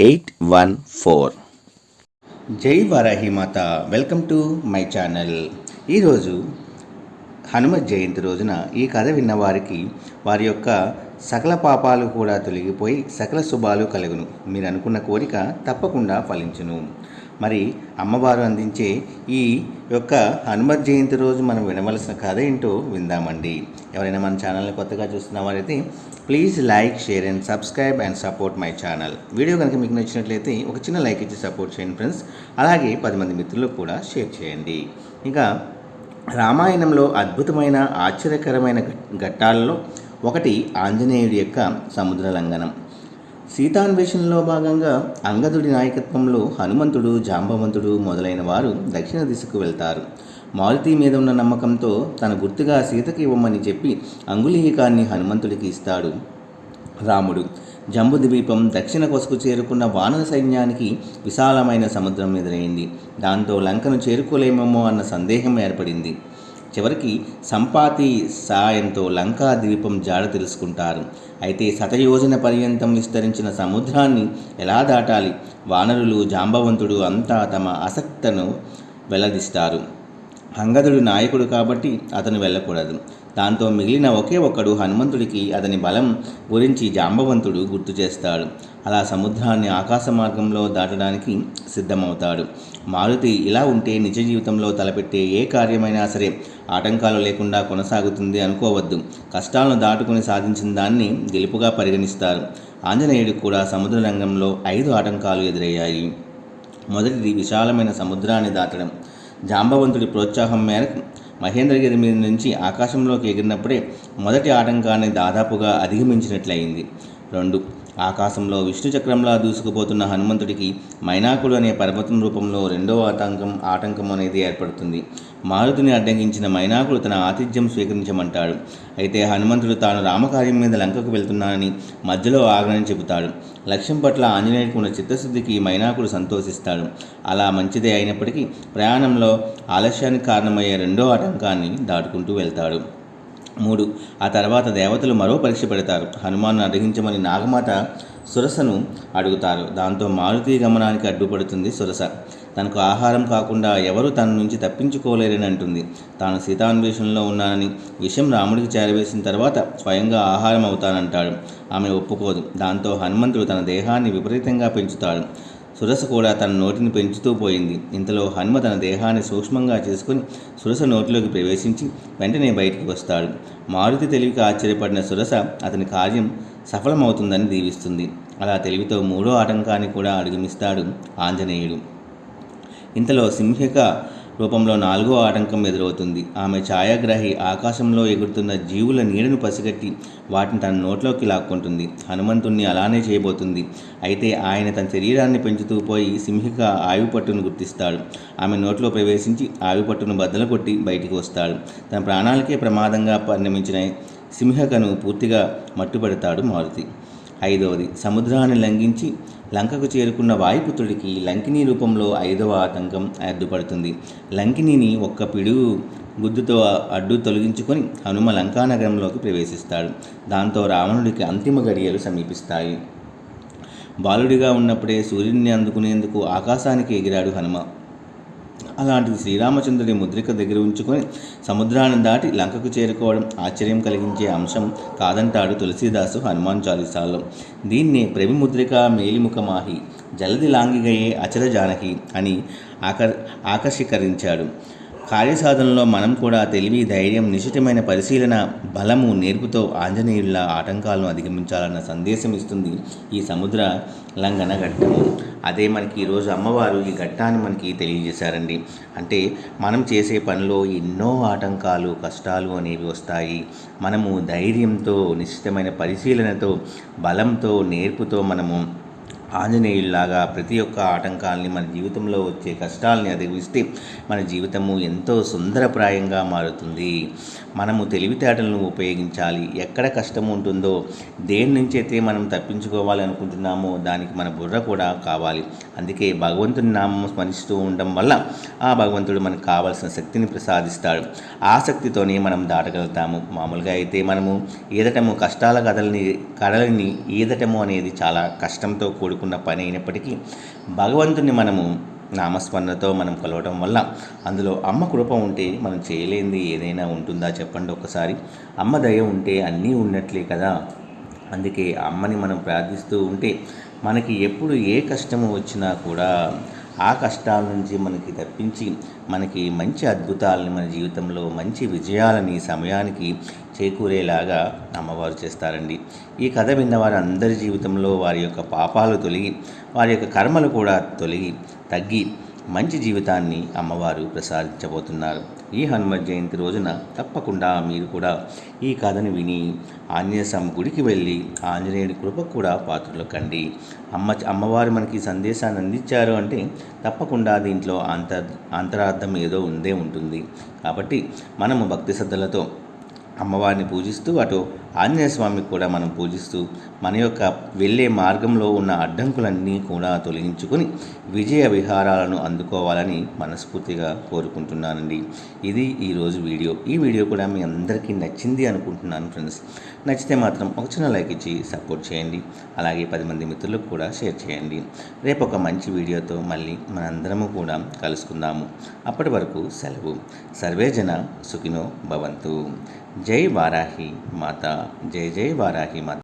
eight one four. జై Varahi Mata. Welcome to my channel. ఈరోజు హనుమ జయంతి రోజున ఈ కథ విన్న వారికి వారి యొక్క సకల పాపాలు కూడా తొలగిపోయి సకల శుభాలు కలుగును. మీరు అనుకున్న కోరిక తప్పకుండా ఫలించును. మరి అమ్మవారు అందించే ఈ యొక్క హనుమత్ జయంతి రోజు మనం వినవలసిన కథ ఏంటో విందామండి. ఎవరైనా మన ఛానల్ని కొత్తగా చూస్తున్న వారైతే please like share and subscribe and support my channel. Video కనుక మీకు నచ్చినట్లయితే ఒక చిన్న లైక్ ఇచ్చి సపోర్ట్ చేయండి ఫ్రెండ్స్. అలాగే పది మంది మిత్రులకు కూడా షేర్ చేయండి. ఇంకా రామాయణంలో అద్భుతమైన ఆశ్చర్యకరమైన ఘట్టాలలో ఒకటి ఆంజనేయుడి యొక్క సముద్ర లంఘనం. సీతాన్వేషణలో భాగంగా అంగదుడి నాయకత్వంలో హనుమంతుడు జాంబవంతుడు మొదలైన వారు దక్షిణ దిశకు వెళ్తారు. మారుతి మీద ఉన్న నమ్మకంతో తన గుర్తుగా సీతకి ఇవ్వమని చెప్పి అంగులీకాన్ని హనుమంతుడికి ఇస్తాడు రాముడు. జంబుద్వీపం దక్షిణ కొసకు చేరుకున్న వానర సైన్యానికి విశాలమైన సముద్రం ఎదురైంది. దాంతో లంకను చేరుకోలేమేమో అన్న సందేహం ఏర్పడింది. చివరికి సంపాతి సాయంతో లంకా ద్వీపం జాడ తెలుసుకుంటారు. అయితే శతయోజన పర్యంతం విస్తరించిన సముద్రాన్ని ఎలా దాటాలి? వానరులు జాంబవంతుడు అంతా తమ ఆసక్తను వెల్లదిస్తారు అంగదుడు నాయకుడు కాబట్టి అతను వెళ్ళకూడదు. దాంతో మిగిలిన ఒకే ఒక్కడు హనుమంతుడికి అతని బలం గురించి జాంబవంతుడు గుర్తు చేస్తాడు. అలా సముద్రాన్ని ఆకాశ మార్గంలో దాటడానికి సిద్ధమవుతాడు. మారుతి ఇలా ఉంటే నిజ జీవితంలో తలపెట్టే ఏ కార్యమైనా సరే ఆటంకాలు లేకుండా కొనసాగుతుంది అనుకోవద్దు. కష్టాలను దాటుకుని సాధించిన దాన్ని గెలుపుగా పరిగణిస్తారు. ఆంజనేయుడు కూడా సముద్ర రంగంలో ఐదు ఆటంకాలు ఎదురయ్యాయి. మొదటిది విశాలమైన సముద్రాన్ని దాటడం. జాంబవంతుడి ప్రోత్సాహం మేరకు మహేంద్రగిరి మీద నుంచి ఆకాశంలోకి ఎగిరినప్పుడే మొదటి ఆటంకాన్ని దాదాపుగా అధిగమించినట్లయింది. రెండు ఆకాశంలో విష్ణు చక్రంలా దూసుకుపోతున్న హనుమంతుడికి మైనాకుడు అనే పర్వతం రూపంలో రెండో ఆటంకం ఆటంకం అనేది ఏర్పడుతుంది. మారుతిని అడ్డగించిన మైనాకుడు తన ఆతిథ్యం స్వీకరించమంటాడు. అయితే హనుమంతుడు తాను రామకార్యం మీద లంకకు వెళ్తున్నానని మధ్యలో ఆగనని చెబుతాడు. లక్ష్యం పట్ల ఆంజనేయుడికి ఉన్న చిత్తశుద్ధికి మైనాకుడు సంతోషిస్తాడు. అలా మంచిదే అయినప్పటికీ ప్రయాణంలో ఆలస్యానికి కారణమయ్యే రెండో ఆటంకాన్ని దాటుకుంటూ వెళ్తాడు. మూడు. ఆ తర్వాత దేవతలు మరో పరీక్ష పెడతారు. హనుమాన్ను అడ్డగించమని నాగమాత సురసను అడుగుతారు. దాంతో మారుతి గమనానికి అడ్డుపడుతుంది సురస. తనకు ఆహారం కాకుండా ఎవరు తన నుంచి తప్పించుకోలేరని అంటుంది. తాను సీతాన్వేషణలో ఉన్నానని విషయం రాముడికి చేరవేసిన తర్వాత స్వయంగా ఆహారం అవుతానంటాడు. ఆమె ఒప్పుకోదు. దాంతో హనుమంతుడు తన దేహాన్ని విపరీతంగా పెంచుతాడు. సురస కూడా తన నోటిని పెంచుతూ పోయింది. ఇంతలో హనుమ తన దేహాన్ని సూక్ష్మంగా చేసుకుని సురస నోటిలోకి ప్రవేశించి వెంటనే బయటికి వస్తాడు. మారుతి తెలివికి ఆశ్చర్యపడిన సురస అతని కార్యం సఫలమవుతుందని దీవిస్తుంది. అలా తెలివితో మూడో ఆటంకాన్ని కూడా అడుగుమిస్తాడు ఆంజనేయుడు. ఇంతలో సింహిక రూపంలో నాలుగో ఆటంకం ఎదురవుతుంది. ఆమె ఛాయాగ్రాహి ఆకాశంలో ఎగురుతున్న జీవుల నీడను పసిగట్టి వాటిని తన నోట్లోకి లాక్కుంటుంది. హనుమంతుణ్ణి అలానే చేయబోతుంది. అయితే ఆయన తన శరీరాన్ని పెంచుతూ పోయి సింహిక ఆయుపట్టును గుర్తిస్తాడు. ఆమె నోట్లో ప్రవేశించి ఆయుపట్టును బద్దలు కొట్టి బయటికి వస్తాడు. తన ప్రాణాలకే ప్రమాదంగా పరిణమించిన సింహికను పూర్తిగా మట్టుపెడతాడు మారుతి. ఐదవది సముద్రాన్ని లంఘించి లంకకు చేరుకున్న వాయుపుత్రుడికి లంకిని రూపంలో ఐదవ ఆటంకం అడ్డుపడుతుంది. లంకినిని ఒక్క పిడుగు గుద్దుతో అడ్డు తొలగించుకొని హనుమ లంకానగరంలోకి ప్రవేశిస్తాడు. దాంతో రావణుడికి అంతిమ గడియలు సమీపిస్తాయి. బాలుడిగా ఉన్నప్పుడే సూర్యుడిని అందుకునేందుకు ఆకాశానికి ఎగిరాడు హనుమ. అలాంటిది శ్రీరామచంద్రుడి ముద్రిక దగ్గర ఉంచుకొని సముద్రాన్ని దాటి లంకకు చేరుకోవడం ఆశ్చర్యం కలిగించే అంశం కాదంటాడు తులసీదాసు హనుమాన్ చాలీసాలో. దీన్నే ప్రవిముద్రిక మేలిముఖమాహి జలది లాంగిగయే అచల జానకి అని ఆకర్ ఆకర్షీకరించాడు. కార్యసాధనలో మనం కూడా తెలివి ధైర్యం నిశితమైన పరిశీలన బలము నేర్పుతో ఆంజనేయుల ఆటంకాలను అధిగమించాలన్న సందేశం ఇస్తుంది ఈ సముద్ర లంఘన ఘట్టము అదే మనకి ఈరోజు అమ్మవారు ఈ ఘట్టాన్ని మనకి తెలియజేశారండి. అంటే మనం చేసే పనిలో ఎన్నో ఆటంకాలు కష్టాలు అనేవి వస్తాయి. మనము ధైర్యంతో నిశ్చితమైన పరిశీలనతో బలంతో నేర్పుతో మనము ఆంజనేయుల్లాగా ప్రతి ఒక్క ఆటంకాలని మన జీవితంలో వచ్చే కష్టాలని అధిగమిస్తే మన జీవితము ఎంతో సుందరప్రాయంగా మారుతుంది. మనము తెలివితేటలను ఉపయోగించాలి. ఎక్కడ కష్టం ఉంటుందో దేని నుంచి అయితే మనం తప్పించుకోవాలి అనుకుంటున్నామో దానికి మన బుర్ర కూడా కావాలి. అందుకే భగవంతుని నామం స్మరిస్తూ ఉండడం వల్ల ఆ భగవంతుడు మనకు కావాల్సిన శక్తిని ప్రసాదిస్తాడు. ఆ శక్తితోనే మనం దాటగలుగుతాము. మామూలుగా అయితే మనము ఈదటము కష్టాల కథలని కడలని ఈదటము అనేది చాలా కష్టంతో కూడుకున్న పని అయినప్పటికీ భగవంతుని మనము నామస్మరణతో మనం కలవటం వల్ల అందులో అమ్మ కృప ఉంటే మనం చేయలేనిది ఏదైనా ఉంటుందా చెప్పండి ఒకసారి. అమ్మ దయ ఉంటే అన్నీ ఉన్నట్లే కదా. అందుకే అమ్మని మనం ప్రార్థిస్తూ ఉంటే మనకి ఎప్పుడు ఏ కష్టము వచ్చినా కూడా ఆ కష్టాల నుంచి మనకి తప్పించి మనకి మంచి అద్భుతాలని మన జీవితంలో మంచి విజయాలని సమయానికి చేకూరేలాగా అమ్మవారు చేస్తారండి. ఈ కథ విన్న వారి అందరి జీవితంలో వారి యొక్క పాపాలు తొలగి వారి యొక్క కర్మలు కూడా తొలగి తగ్గి మంచి జీవితాన్ని అమ్మవారు ప్రసాదించబోతున్నారు. ఈ హనుమ జయంతి రోజున తప్పకుండా మీరు కూడా ఈ కథను విని ఆంజనేయస్వామి గుడికి వెళ్ళి ఆంజనేయుడి కృప కూడా పాత్రలు కండి అమ్మ అమ్మవారు మనకి సందేశాన్ని అందించారు అంటే తప్పకుండా దీంట్లో అంతర్ అంతరార్థం ఏదో ఉందే ఉంటుంది. కాబట్టి మనము భక్తి శ్రద్ధలతో అమ్మవారిని పూజిస్తూ అటు ఆంజనేయ స్వామికి కూడా మనం పూజిస్తూ మన యొక్క వెళ్ళే మార్గంలో ఉన్న అడ్డంకులన్నీ కూడా తొలగించుకొని విజయ విహారాలను అందుకోవాలని మనస్ఫూర్తిగా కోరుకుంటున్నానండి. ఇది ఈరోజు వీడియో. ఈ వీడియో కూడా మీ అందరికీ నచ్చింది అనుకుంటున్నాను ఫ్రెండ్స్. నచ్చితే మాత్రం ఒక చిన్న లైక్ ఇచ్చి సపోర్ట్ చేయండి. అలాగే పది మంది మిత్రులకు కూడా షేర్ చేయండి. రేపు ఒక మంచి వీడియోతో మళ్ళీ మనందరము కూడా కలుసుకుందాము. అప్పటి వరకు సెలవు. సర్వేజన సుఖినో భవంతు. జై వారాహి మాత. జై జై వారాహి మాత.